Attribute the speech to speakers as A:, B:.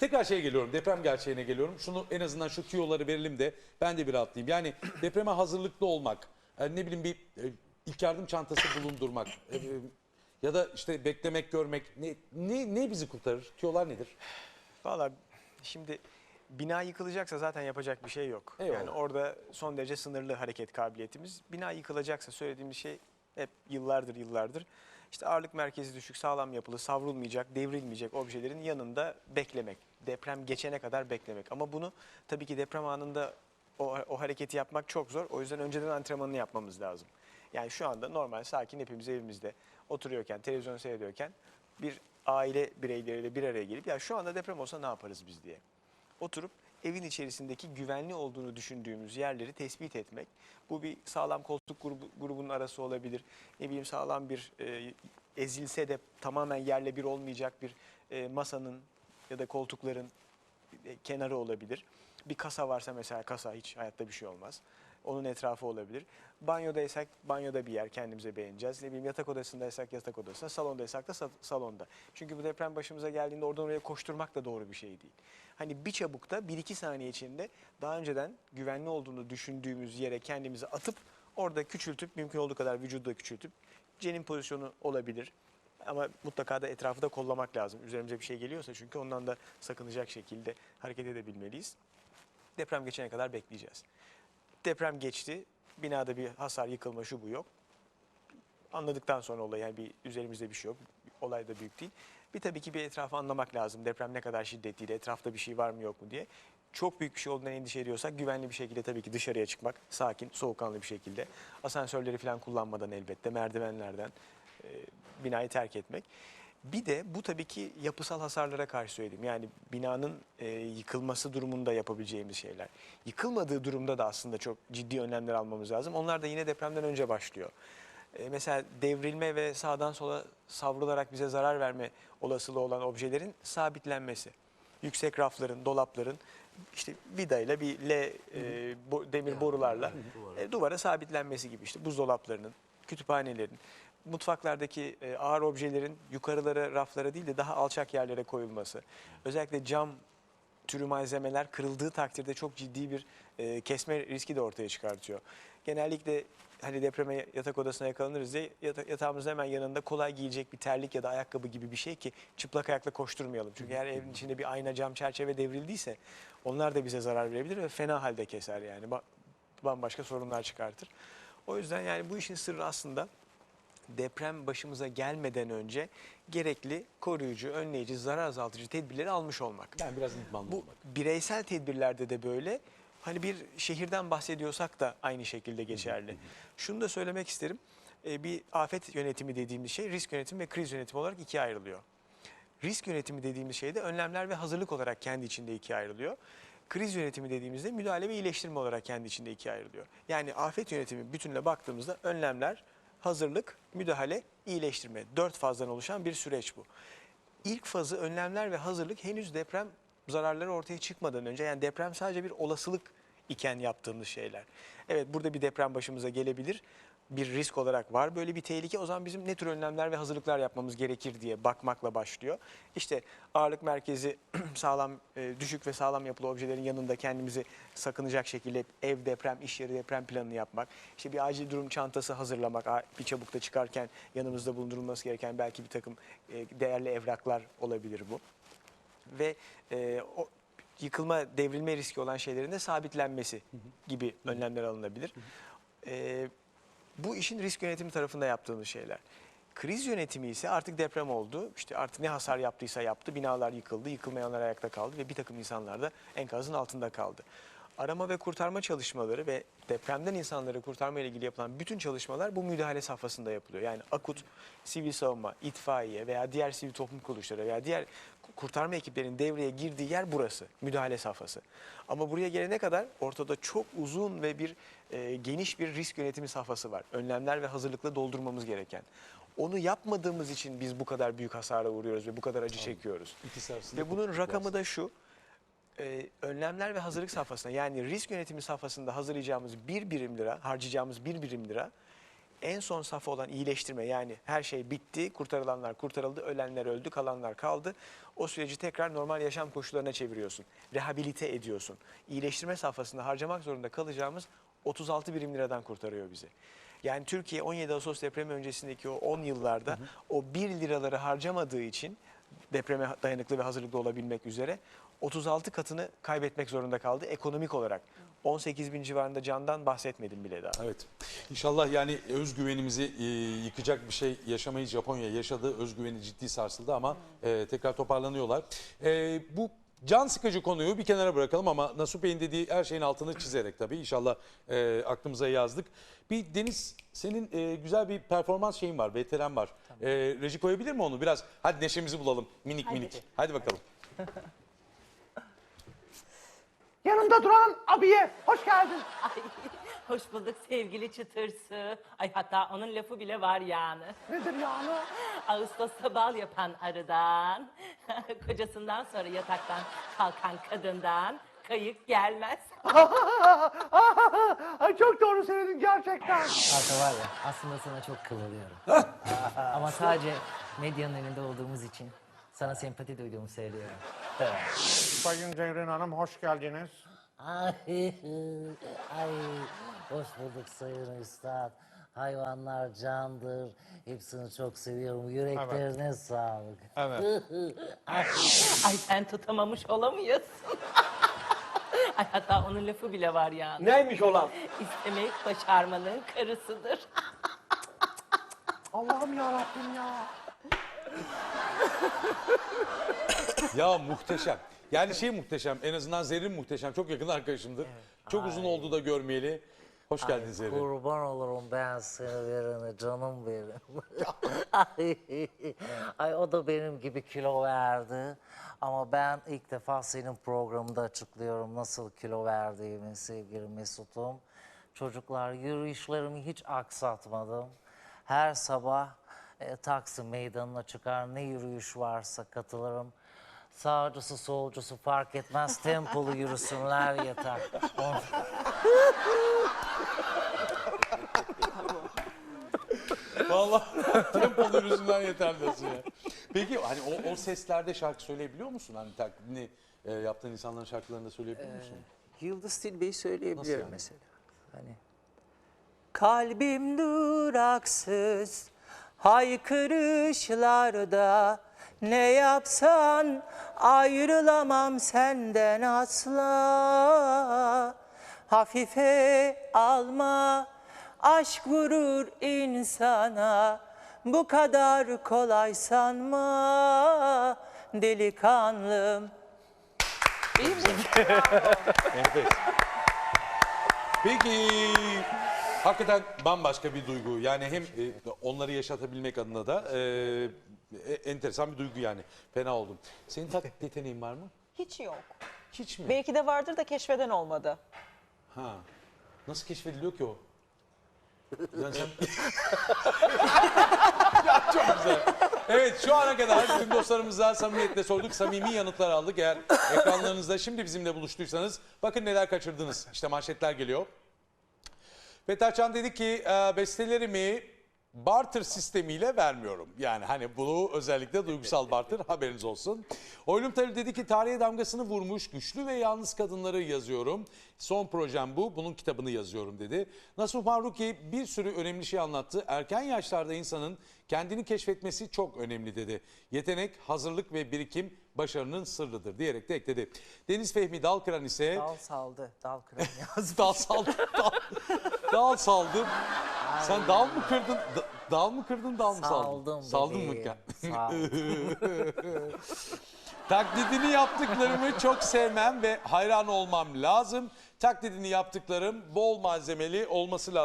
A: Tekrar şeye geliyorum, deprem gerçeğine geliyorum. Şunu en azından şu tüyoları verelim de ben de bir atlayayım. Yani depreme hazırlıklı olmak, yani ne bileyim bir e, ilk yardım çantası bulundurmak e, e, ya da işte beklemek, görmek ne ne, ne bizi kurtarır? Tüyolar nedir?
B: Valla şimdi bina yıkılacaksa zaten yapacak bir şey yok.
A: Eyvallah.
B: Yani orada son derece sınırlı hareket kabiliyetimiz. Bina yıkılacaksa söylediğimiz şey hep yıllardır yıllardır işte ağırlık merkezi düşük, sağlam yapılı, savrulmayacak, devrilmeyecek objelerin yanında beklemek. Deprem geçene kadar beklemek. Ama bunu tabii ki deprem anında o, o hareketi yapmak çok zor. O yüzden önceden antrenmanını yapmamız lazım. Yani şu anda normal sakin hepimiz evimizde oturuyorken, televizyon seyrediyorken bir aile bireyleriyle bir araya gelip ya şu anda deprem olsa ne yaparız biz diye oturup evin içerisindeki güvenli olduğunu düşündüğümüz yerleri tespit etmek. Bu bir sağlam koltuk grubu, grubunun arası olabilir. Ne bileyim sağlam bir e, ezilse de tamamen yerle bir olmayacak bir e, masanın ya da koltukların e, kenarı olabilir. Bir kasa varsa mesela kasa hiç hayatta bir şey olmaz. Onun etrafı olabilir. Banyodaysak banyoda bir yer kendimize beğeneceğiz. Ne bileyim yatak odasındaysak yatak odasında, salondaysak da sa- salonda. Çünkü bu deprem başımıza geldiğinde oradan oraya koşturmak da doğru bir şey değil. Hani bir çabukta 1-2 saniye içinde daha önceden güvenli olduğunu düşündüğümüz yere kendimizi atıp orada küçültüp mümkün olduğu kadar vücudu da küçültüp cenin pozisyonu olabilir. Ama mutlaka da etrafı da kollamak lazım. Üzerimize bir şey geliyorsa çünkü ondan da sakınacak şekilde hareket edebilmeliyiz. Deprem geçene kadar bekleyeceğiz. Deprem geçti. Binada bir hasar, yıkılma şu bu yok. Anladıktan sonra olay yani bir üzerimizde bir şey yok. Olay da büyük değil. Bir tabii ki bir etrafı anlamak lazım. Deprem ne kadar şiddetliydi, etrafta bir şey var mı yok mu diye. Çok büyük bir şey olduğundan endişe ediyorsak güvenli bir şekilde tabii ki dışarıya çıkmak. Sakin, soğukkanlı bir şekilde. Asansörleri falan kullanmadan elbette merdivenlerden binayı terk etmek. Bir de bu tabii ki yapısal hasarlara karşı söyledim. Yani binanın e, yıkılması durumunda yapabileceğimiz şeyler. Yıkılmadığı durumda da aslında çok ciddi önlemler almamız lazım. Onlar da yine depremden önce başlıyor. E, mesela devrilme ve sağdan sola savrularak bize zarar verme olasılığı olan objelerin sabitlenmesi. Yüksek rafların, dolapların işte vidayla bir L e, bo- demir borularla e, duvara sabitlenmesi gibi işte buzdolaplarının, kütüphanelerin, mutfaklardaki e, ağır objelerin yukarılara, raflara değil de daha alçak yerlere koyulması. Özellikle cam türü malzemeler kırıldığı takdirde çok ciddi bir e, kesme riski de ortaya çıkartıyor. Genellikle hani depreme yatak odasına yakalanırız diye yata- yatağımızın hemen yanında kolay giyecek bir terlik ya da ayakkabı gibi bir şey ki çıplak ayakla koşturmayalım. Çünkü eğer evin içinde bir ayna, cam, çerçeve devrildiyse onlar da bize zarar verebilir ve fena halde keser yani. Ba- Bambaşka sorunlar çıkartır. O yüzden yani bu işin sırrı aslında deprem başımıza gelmeden önce gerekli koruyucu, önleyici, zarar azaltıcı tedbirleri almış olmak.
A: Yani biraz idmanlı
B: Bu
A: olmak.
B: bireysel tedbirlerde de böyle. Hani bir şehirden bahsediyorsak da aynı şekilde geçerli. Şunu da söylemek isterim. Ee, Bir afet yönetimi dediğimiz şey risk yönetimi ve kriz yönetimi olarak ikiye ayrılıyor. Risk yönetimi dediğimiz şey de önlemler ve hazırlık olarak kendi içinde ikiye ayrılıyor. Kriz yönetimi dediğimizde müdahale ve iyileştirme olarak kendi içinde ikiye ayrılıyor. Yani afet yönetimi bütününe baktığımızda önlemler, hazırlık, müdahale, iyileştirme. Dört fazdan oluşan bir süreç bu. İlk fazı önlemler ve hazırlık henüz deprem zararları ortaya çıkmadan önce yani deprem sadece bir olasılık iken yaptığımız şeyler. Evet burada bir deprem başımıza gelebilir. Bir risk olarak var böyle bir tehlike. O zaman bizim ne tür önlemler ve hazırlıklar yapmamız gerekir diye bakmakla başlıyor. İşte ağırlık merkezi sağlam, e, düşük ve sağlam yapılı objelerin yanında kendimizi sakınacak şekilde ev deprem, iş yeri deprem planını yapmak. İşte bir acil durum çantası hazırlamak, bir çabukta çıkarken yanımızda bulundurulması gereken belki bir takım e, değerli evraklar olabilir bu ve e, o yıkılma, devrilme riski olan şeylerin de sabitlenmesi gibi önlemler alınabilir. E, bu işin risk yönetimi tarafında yaptığımız şeyler. Kriz yönetimi ise artık deprem oldu. İşte artık ne hasar yaptıysa yaptı. Binalar yıkıldı, yıkılmayanlar ayakta kaldı ve bir takım insanlar da enkazın altında kaldı. Arama ve kurtarma çalışmaları ve depremden insanları kurtarma ile ilgili yapılan bütün çalışmalar bu müdahale safhasında yapılıyor. Yani akut, sivil savunma, itfaiye veya diğer sivil toplum kuruluşları veya diğer kurtarma ekiplerinin devreye girdiği yer burası, müdahale safhası. Ama buraya gelene kadar ortada çok uzun ve bir e, geniş bir risk yönetimi safhası var. Önlemler ve hazırlıkla doldurmamız gereken. Onu yapmadığımız için biz bu kadar büyük hasara uğruyoruz ve bu kadar acı çekiyoruz.
A: İkisi
B: Ve bunun rakamı da şu. E, önlemler ve hazırlık safhasında yani risk yönetimi safhasında hazırlayacağımız bir birim lira, harcayacağımız bir birim lira en son safha olan iyileştirme yani her şey bitti, kurtarılanlar kurtarıldı, ölenler öldü, kalanlar kaldı. O süreci tekrar normal yaşam koşullarına çeviriyorsun. Rehabilite ediyorsun. İyileştirme safhasında harcamak zorunda kalacağımız 36 birim liradan kurtarıyor bizi. Yani Türkiye 17 Ağustos depremi öncesindeki o 10 yıllarda o 1 liraları harcamadığı için depreme dayanıklı ve hazırlıklı olabilmek üzere 36 katını kaybetmek zorunda kaldı ekonomik olarak. 18 bin civarında candan bahsetmedim bile daha.
A: Evet. İnşallah yani özgüvenimizi e, yıkacak bir şey yaşamayı Japonya yaşadı. Özgüveni ciddi sarsıldı ama e, tekrar toparlanıyorlar. E, bu can sıkıcı konuyu bir kenara bırakalım ama Nasuh Bey'in dediği her şeyin altını çizerek tabii inşallah e, aklımıza yazdık. Bir Deniz senin e, güzel bir performans şeyin var, veteran var. E, reji koyabilir mi onu? Biraz hadi neşemizi bulalım minik
C: Hadi.
A: minik. Hadi bakalım.
D: Yanımda duran abiye hoş geldin.
C: Ay, hoş bulduk sevgili çıtırsı. Ay hatta onun lafı bile var yani.
D: Nedir yani?
C: Ağustos'ta bal yapan arıdan, kocasından sonra yataktan kalkan kadından kayık gelmez.
D: Ay çok doğru söyledin gerçekten.
E: Arka var ya aslında sana çok kıvılıyorum. Ama sadece medyanın önünde olduğumuz için sana sempati duyduğumu söylüyorum.
D: Sayın Zerrin Hanım hoş geldiniz.
E: Ay, ay hoş bulduk sayın üstad. Hayvanlar candır. Hepsini çok seviyorum. Yüreklerine sağlık.
D: Evet.
C: Ay sen tutamamış olamıyorsun. Ay hatta onun lafı bile var yani.
D: Neymiş olan?
C: İstemek başarmanın karısıdır.
D: Allah'ım ya Rabbim ya.
A: Ya muhteşem. Yani şey muhteşem. En azından Zerrin muhteşem. Çok yakın arkadaşımdır. Çok uzun oldu da görmeyeli. Hoş geldin Zerrin.
E: Kurban olurum ben seni verene canım benim. ay, ay o da benim gibi kilo verdi. Ama ben ilk defa senin programında açıklıyorum nasıl kilo verdiğimi sevgili Mesut'um. Çocuklar yürüyüşlerimi hiç aksatmadım. Her sabah e, Taksim meydanına çıkar ne yürüyüş varsa katılırım. Sağcısı solcusu fark etmez tempolu yürüsünler yeter. On-
A: Vallahi tempolu yüzünden yeter diyorsun ya. Peki hani o, o seslerde şarkı söyleyebiliyor musun? Hani taklidini e, yaptığın insanların şarkılarını da söyleyebiliyor musun?
F: Yıldız Tilbe'yi söyleyebilirim
A: yani?
F: mesela. Hani Kalbim duraksız haykırışlarda ne yapsan ayrılamam senden asla. Hafife alma aşk vurur insana bu kadar kolay sanma delikanlım.
A: Enfes. Peki hakikaten bambaşka bir duygu. Yani hem e, onları yaşatabilmek adına da e, enteresan bir duygu yani. Fena oldum. Senin taklit yeteneğin var mı?
G: Hiç yok.
A: Hiç mi?
G: Belki de vardır da keşfeden olmadı.
A: Ha. Nasıl keşfediliyor ki o? Yani sen... ya çok güzel. Evet şu ana kadar tüm dostlarımıza samimiyetle sorduk. Samimi yanıtlar aldık. Eğer ekranlarınızda şimdi bizimle buluştuysanız bakın neler kaçırdınız. İşte manşetler geliyor. Fethi Can dedi ki e, bestelerimi barter sistemiyle vermiyorum. Yani hani bunu özellikle duygusal barter haberiniz olsun. Oylum Tarih dedi ki tarihe damgasını vurmuş güçlü ve yalnız kadınları yazıyorum. Son projem bu. Bunun kitabını yazıyorum dedi. Nasuh Mavruki bir sürü önemli şey anlattı. Erken yaşlarda insanın kendini keşfetmesi çok önemli dedi. Yetenek, hazırlık ve birikim başarının sırrıdır diyerek de ekledi. Deniz Fehmi Dalkıran ise
F: Dal saldı, dal kıran
A: dal saldım. Dal, dal saldım. Sen dal mı kırdın? Da- dal mı kırdın, dal mı saldın?
E: Saldım
A: Saldın mı?
E: bebeğim, saldım.
A: Taklidini yaptıklarımı çok sevmem ve hayran olmam lazım. Taklidini yaptıklarım bol malzemeli olması lazım.